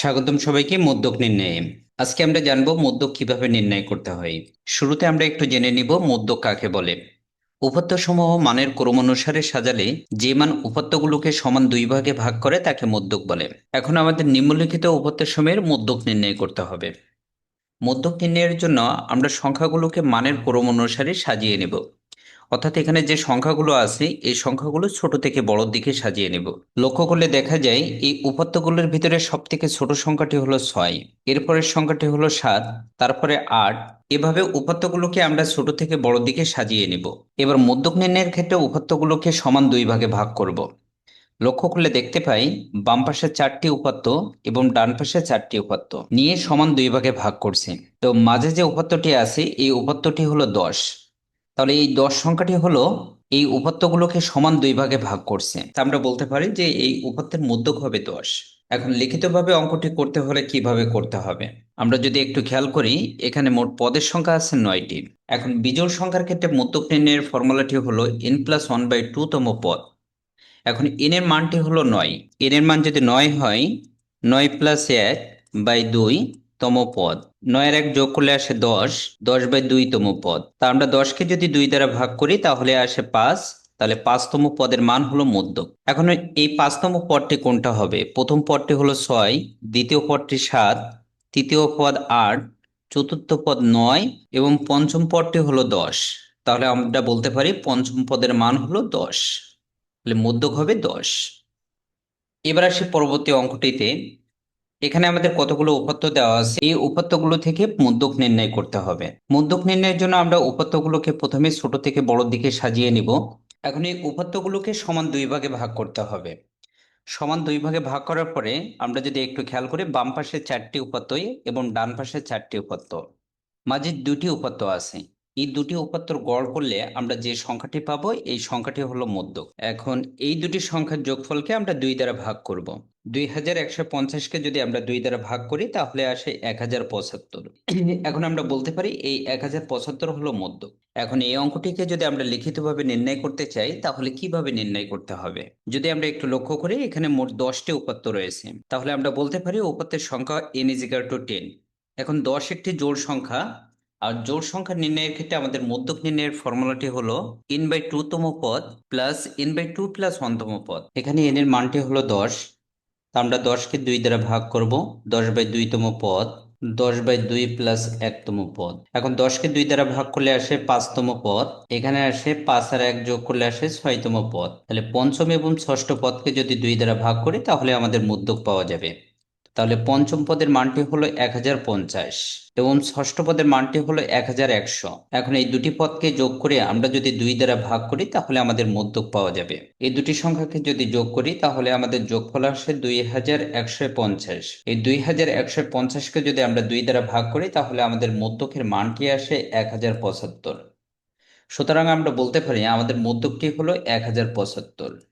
স্বাগতম সবাইকে মদ্যক নির্ণয়ে। আজকে আমরা জানব মদ্যক কীভাবে নির্ণয় করতে হয়। শুরুতে আমরা একটু জেনে নিব মদ্যক কাকে বলে। উপাত্তসমূহ মানের ক্রম অনুসারে সাজালে যে মান উপাত্তগুলোকে সমান দুই ভাগে ভাগ করে তাকে মদ্যক বলে। এখন আমাদের নিম্নলিখিত উপাত্তসমূহের মদ্যক নির্ণয় করতে হবে। মদ্যক নির্ণয়ের জন্য আমরা সংখ্যাগুলোকে মানের ক্রম অনুসারে সাজিয়ে নেব। অর্থাৎ এখানে যে সংখ্যাগুলো আছে, এই সংখ্যাগুলো ছোট থেকে বড় দিকে সাজিয়ে নেব। লক্ষ্য করলে দেখা যায়, এই উপাত্তগুলোর ভিতরে সব থেকে ছোট সংখ্যাটি হলো ছয়। এরপরের সংখ্যাটি হলো সাত, তারপরে আট। এভাবে উপাত্তগুলোকে আমরা ছোট থেকে বড় দিকে সাজিয়ে নেব। এবার মধ্যক নির্ণয়ের ক্ষেত্রে উপাত্তগুলোকে সমান দুই ভাগে ভাগ করব। লক্ষ্য করলে দেখতে পাই, বাম পাশে চারটি উপাত্ত এবং ডান পাশে চারটি উপাত্ত নিয়ে সমান দুই ভাগে ভাগ করছি। তো মাঝে যে উপাত্তটি আছে, এই উপাত্তটি হলো দশ। তাহলে এই দশ সংখ্যাটি হলো এই উপাত্তগুলোকে সমান দুই ভাগে ভাগ করছে। তা আমরা বলতে পারি যে এই উপাত্তের মধ্যক হবে দশ। এখন লিখিতভাবে অঙ্কটি করতে হলে কীভাবে করতে হবে? আমরা যদি একটু খেয়াল করি, এখানে মোট পদের সংখ্যা আছে নয়টি। এখন বিজোড় সংখ্যার ক্ষেত্রে মধ্যক নির্ণয়ের ফর্মুলাটি হলো n plus one by two তম পদ। এখন এন এর মানটি হলো নয়। এন এর মান যদি নয় হয়, নয় প্লাস এক বাই দুই তম পদ। নয়ের এক যোগ করলে আসে দশ দশ বাই দুই তম পদ। তা আমরা দশকে যদি দুই দ্বারা ভাগ করি, তাহলে আসে পাঁচ, তাহলে পাঁচতম পদের মান হলো মধ্যক। এখন এই পাঁচতম পদটি কোনটা হবে? প্রথম পদটি হলো ছয়, দ্বিতীয় পদটি সাত, তৃতীয় পদ আট, চতুর্থ পদ নয় এবং পঞ্চম পদটি হলো দশ। তাহলে আমরা বলতে পারি পঞ্চম পদের মান হলো দশ। তাহলে মধ্যক হবে দশ। এবার আসি পরবর্তী অঙ্কটিতে। এখানে আমাদের কতগুলো উপাত্ত দেওয়া আছে? এই উপাত্তগুলো থেকে মধ্যক নির্ণয় করতে হবে। মধ্যক নির্ণয়ের জন্য আমরা উপাত্তগুলোকে প্রথমে ছোট থেকে বড় দিকে সাজিয়ে নিব। এখন এই উপাত্তগুলোকে সমান দুই ভাগে ভাগ করতে হবে। সমান দুই ভাগে ভাগ করার পরে আমরা যদি একটু খেয়াল করি, বাম পাশে চারটি উপাত্ত এবং ডান পাশে চারটি উপাত্ত মাঝে দুটি উপাত্ত আছে। এই দুটি উপাত্তর গড় করলে আমরা যে সংখ্যাটি পাবো, এই সংখ্যাটি হলো মধ্যক। এখন এই দুটি সংখ্যার যোগফলকে আমরা দুই দ্বারা ভাগ করব। দুই হাজার একশো পঞ্চাশকে যদি আমরা দুই দ্বারা ভাগ করি, তাহলে আসে এক হাজার পঁচাত্তর। এখন আমরা বলতে পারি এই এক হাজার পঁচাত্তর হলো মধ্যক। এখন এই অঙ্কটিকে যদি আমরা লিখিতভাবে নির্ণয় করতে চাই, তাহলে কীভাবে নির্ণয় করতে হবে? যদি আমরা একটু লক্ষ্য করি, এখানে মোট দশটি উপাত্ত রয়েছে। তাহলে আমরা বলতে পারি উপাত্তের সংখ্যা এন ইজিকার টু টেন এখন দশ একটি জোড় সংখ্যা আর জোড় সংখ্যা নির্ণয়ের ক্ষেত্রে আমাদের মধ্যক নির্ণয়ের ফর্মুলাটি হলো ইন বাই টু তম পদ plus n by two plus ওয়ানতম পদ। এখানে এন এর মানটি হলো দশ। তা আমরা দশকে দুই দ্বারা ভাগ করব। দশ বাই দুইতম পদ, দশ বাই দুই প্লাস একতম পদ। এখন দশকে দুই দ্বারা ভাগ করলে আসে পাঁচতম পদ। এখানে আসে পাঁচ আর এক যোগ করলে আসে ছয়তম পদ। তাহলে পঞ্চম এবং ষষ্ঠ পদকে যদি দুই দ্বারা ভাগ করি তাহলে আমাদের মধ্যক পাওয়া যাবে। তাহলে পঞ্চম পদের মানটি হলো এক হাজার পঞ্চাশ। এবং ষষ্ঠ পদের মানটি হলো এক হাজার একশো। এখন এই দুটি পদকে যোগ করে আমরা যদি দুই দ্বারা ভাগ করি, তাহলে আমাদের মধ্যক পাওয়া যাবে। এই দুটি সংখ্যাকে যদি যোগ করি, তাহলে আমাদের যোগফল আসে দুই হাজার একশো পঞ্চাশ। এই দুই হাজার একশো পঞ্চাশকে যদি আমরা দুই দ্বারা ভাগ করি, তাহলে আমাদের মধ্যকের মানটি আসে? এক হাজার পঁচাত্তর। সুতরাং আমরা বলতে পারি, আমাদের মধ্যকটি হলো এক হাজার পঁচাত্তর।